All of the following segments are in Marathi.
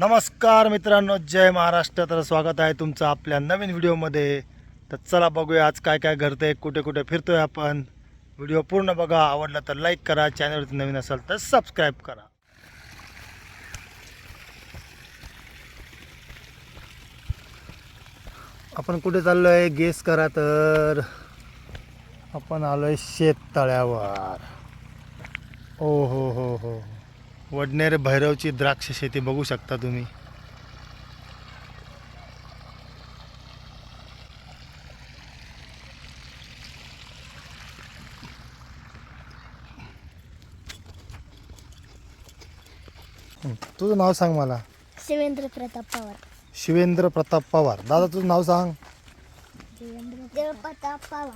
नमस्कार मित्रांनो जय महाराष्ट्र. तर स्वागत आहे तुमचं आपल्या नवीन व्हिडिओमध्ये. तर चला बघूया आज काय काय घडतंय कुठे कुठे फिरतोय आपण. व्हिडिओ पूर्ण बघा आवडला तर लाईक करा चॅनलवरती नवीन असाल तर सबस्क्राईब करा. आपण कुठे चाललोय? गेस करा तर. आपण आलोय शेततळ्यावर. ओ हो हो हो. वडनेर भैरवची द्राक्ष शेती बघू शकता तुम्ही. तुझं नाव सांग मला. शिवेंद्र प्रताप पवार. शिवेंद्र प्रताप पवार. दादा तुझं नाव सांग. देव प्रताप पवार.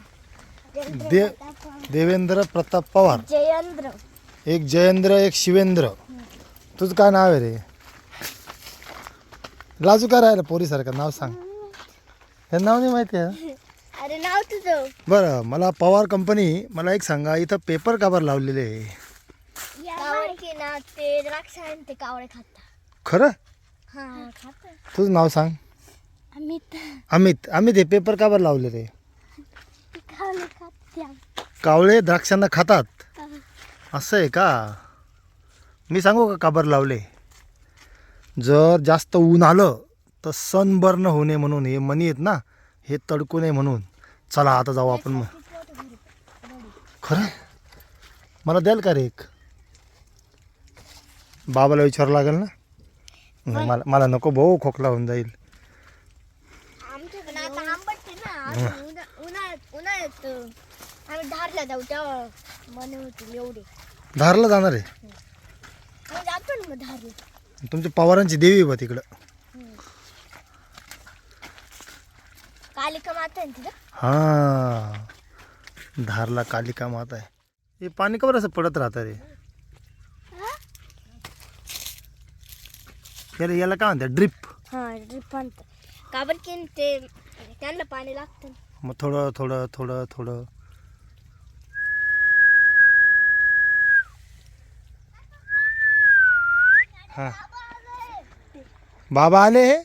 देवेंद्र प्रताप पवार. जयेंद्र. एक जयेंद्र एक शिवेंद्र. तुझं काय नाव आहे रे? लाजू काय राहिलं पोरीसारखं नाव सांग. हे नाव नाही माहिती आहे? अरे नाव तुझं. बरं मला पवार कंपनी मला एक सांगा इथं पेपर काबर लावलेले? आहे कावळे की ना ते द्राक्ष आहे ना ते कावळे खाता खरं? हा तुझं नाव सांग. अमित. अमित अमित हे पेपर काबर लावलेले? कावळे खात कावळे द्राक्षांना खातात? असं आहे का? मी सांगू का काबर लावले? जर जास्त ऊन आलं तर सनबर्न होणे म्हणून हे मनी आहेत ना हे तडकू नये म्हणून. चला आता जाऊ आपण मग. खरं मला द्याल का रे एक? बाबाला विचारावं लागेल ना? मला मला नको भाऊ खोकला होऊन जाईल. जाऊ तेव्हा. मन होतील एवढे. धारला जाणार आहे? मग जातो ना मग धारला. तुमच्या पवारांची देवी बा तिकडं. कालिका माता आहे ना तिथं? हा. धारला कालिका माता आहे. हे पाणी कवर असं पडत राहतं रे? याला याला काय म्हणतात? ड्रिप. हा ड्रिपांत काबर की ते त्यांना पाणी लागतं ना. मग थोडं थोडं थोडं थोडं. हा. बाबा आले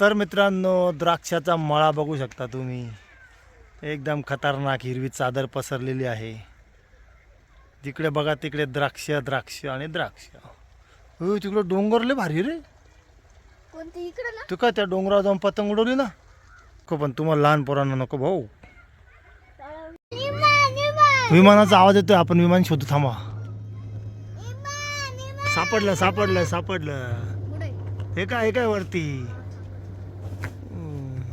तर मित्रांनो द्राक्षाचा मळा बघू शकता तुम्ही. एकदम खतरनाक हिरवी चादर पसरलेली आहे. जिकडे बघा तिकडे द्राक्ष द्राक्ष आणि द्राक्ष. हो तिकडे डोंगर लय भारी रे. कोणती? इकडं ना. तू काय त्या डोंगरावर जाऊन पतंग उडवली ना? नको पण तुम्हाला लहान पोरांना नको भाऊ. विमानाचा आवाज येतोय आपण विमान शोधू थांबा. सापडलं सापडलं सापडलं. हे काय हे काय वरती?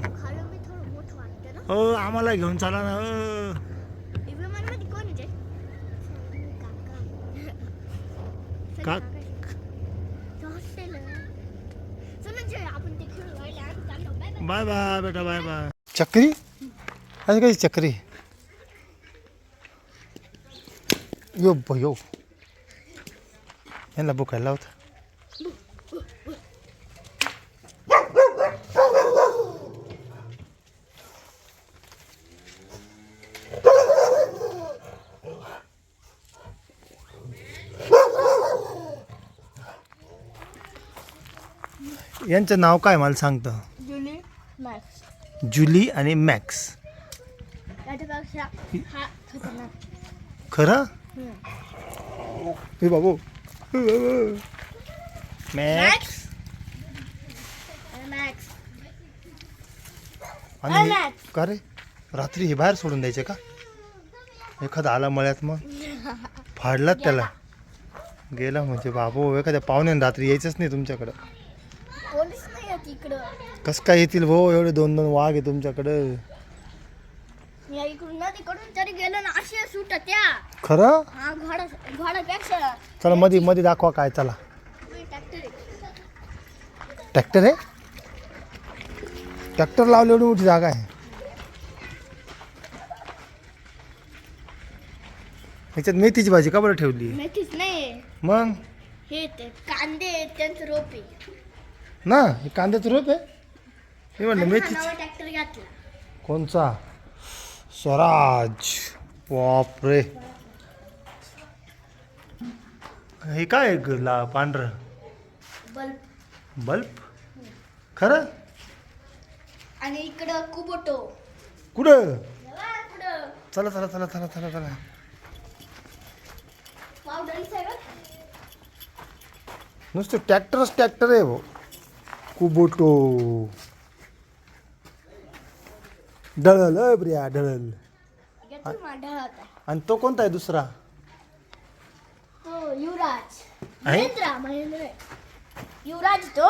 खाली मी थोडं मोठं वाटतं ना? हो आम्हाला घेऊन चला ना. हो. का. Bye bye. बेटा बाय बाय. चक्री? अशी कशी चक्री? यो ब यो. यांना बुकायला होता यांचं नाव काय मला सांगतं? जुली मॅक्स. जुली आणि मॅक्स. खरं. हे बाबू मॅक्स मॅक्स अरे मॅक्स आणि अरे हे-. का रे? रात्री हे बाहेर सोडून द्यायचे का? एखादा आला मळ्यात मग? फाडलात त्याला. गेला म्हणजे बाबू एखाद्या पाहुण्यानं रात्री यायचंच नाही तुमच्याकडं. कोणीच नाही आहे इकडं कसं काय येतील भाऊ एवढे दोन दोन वाघ आहे तुमच्याकडं. इकडून ना तिकडून तरी गेलो ना असे सुट त्या. खरं? हा घोडा चला मध्ये मध्ये दाखवा काय चला. ट्रॅक्टर आहे. ट्रॅक्टर आहे? ट्रॅक्टर लावली एवढी मोठी जागा आहे. ह्याच्यात मेथीची भाजी का बरं ठेवली? मेथीच नाही. मग? हे ते कांदे आहेत, त्यांचं रोप आहे. ना हे कांद्याचं रोप आहे? मी म्हणलं आणि हा मेथीची. नवा ट्रॅक्टर घातला. कोणचा? स्वराज. बापरे. हे काय ला पांढरं? बल्ब. बल्ब? खरं? आणि इकडं कुबोटो. कुठं? चला चला चला चला चला चला. नुसतं ट्रॅक्टरच ट्रॅक्टर आहे भाऊ कुबोटो. ढळल अ ब्रिया ढळल. आणि तो कोणता आहे दुसरा? तो युवराज. आहे? महेंद्र महेंद्र. युवराज तो.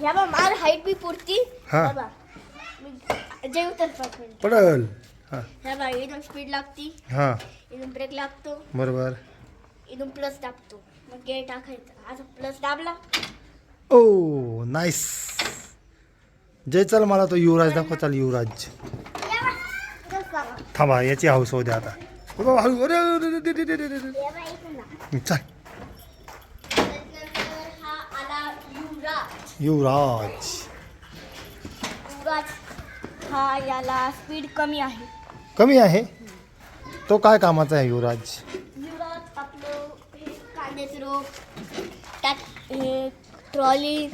ह्या बा मार हाईट बी पुरती. हा. ह्या बा. मी जे उतरतात म्हणजे. पडल. हां. ह्या बा एकदम स्पीड लागती. हां. इथून ब्रेक लागतो. बरोबर. इथून प्लस दाबतो. मग गेअर टाकायचं. असं प्लस दाबला. ओ नाईस जय चल मला तो युवराज दाखव चाल युवराज. थांबा याची हाऊस होऊ द्या आता बाबा, हळू अरे. चल युवराज युवराज हा याला स्पीड कमी आहे कमी आहे तो काय कामाचा आहे युवराज युवराज आपलं हे कांद्याचे रोप त्यात हे ट्रॉली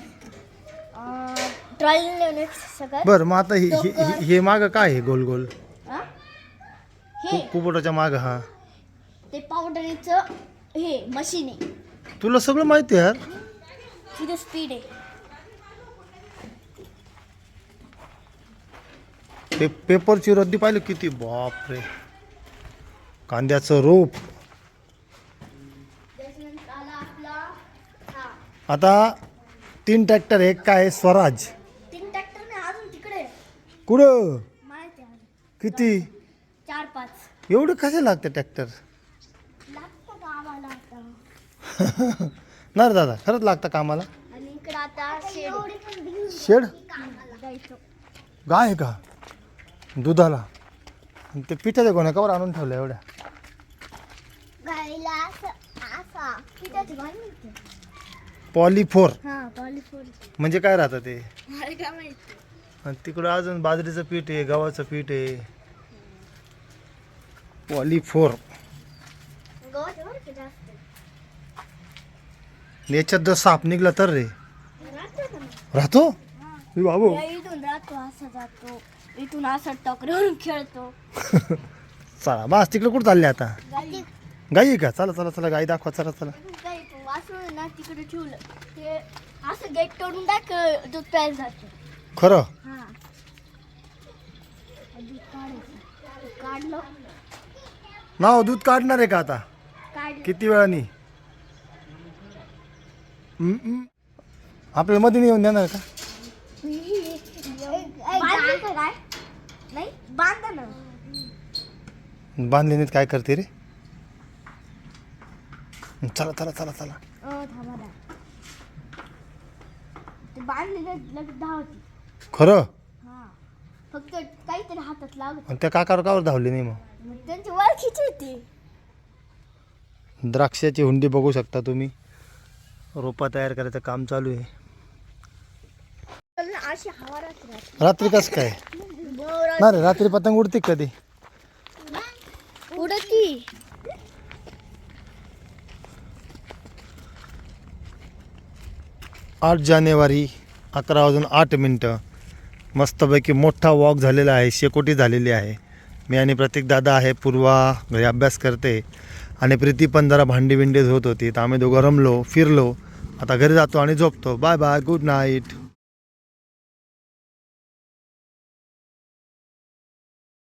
ट्रॉली सगळं बरं मग आता हे- हे हे- हे मागं काय आहे गोल गोल हा? कुपोटाच्या मागं हा. ते पावडरीचं हे मशीन आहे. तुला सगळं माहिती आहे यार. तिथे स्पीड आहे. पे पेपरची रद्दी पाहिली किती? बापरे. कांद्याचं रोप. त्याच्यानंतर आला आपला. हा. आता तीन ट्रॅक्टर एक काय स्वराज. तीन ट्रॅक्टर नाही अजून तिकडे. आहे. कुठं? माहिती आहे. किती? चार पाच एवढे कसे लागते ट्रॅक्टर लागतं का आम्हाला आता. नाही रे दादा खरंच लागतं कामाला. आणि इकडे आता शेड. शेड? जायचं. गाय आहे का? दुधाला. आणि ते पिठाच्या गोण्या कवर आणून ठेवलं एवढ्या. असं असा पिठाची पॉलिफोर. हा पॉलिफोर. म्हणजे काय राहतं ते? मला काय माहिती. आणि तिकडं अजून बाजरीचं पीठ आहे गव्हाचं पीठ आहे. पॉलिफोर. याच्यात जर साप निघला तर रे. राहतो? बाबू. इथून राहतो असं जातो. इथून असं टोकऱ्यावरून खेळतो. चला बस तिकडे कुठं चालले आता? गाई. आहे का? चला चला चला गाई दाखवा चला चला. गाई वाचून ना तिकडे ठेवलं. ते असं गेट तोडून टाक दूध प्यायला जातो. खरं? हा. दूध काढायचं. ते काढलं. नाव दूध काढणार आहे का आता? किती वेळानी. आपल्याला मध्ये येऊन देणार का? बांधलं का काय नाही बांधा ना बांधलेनीत काय करते रे? चला चला चला चला. खरं? हा. फक्त काहीतरी हातात लागत. त्या काकावर कावर धावले नाही मग? त्यांची ओळखीची होती. द्राक्षाची हुंडी बघू शकता तुम्ही. रोपा तयार करायचं काम चालू आहे. अशी हवा राहते रात्री कसं काय? ना रे रात्री पतंग उडते कधी? उडती. आठ जानेवारी अकरा वाजून आठ मिनटं. मस्तपैकी मोठा वॉक झालेला आहे शेकोटी झालेली आहे. मी आणि प्रतीक दादा आहे पूर्वा घरी अभ्यास करते. आणि प्रीती पण जरा भांडी बिंडी धुत होती. तर आम्ही दोघं रमलो फिरलो. आता घरी जातो आणि झोपतो. Bye bye good night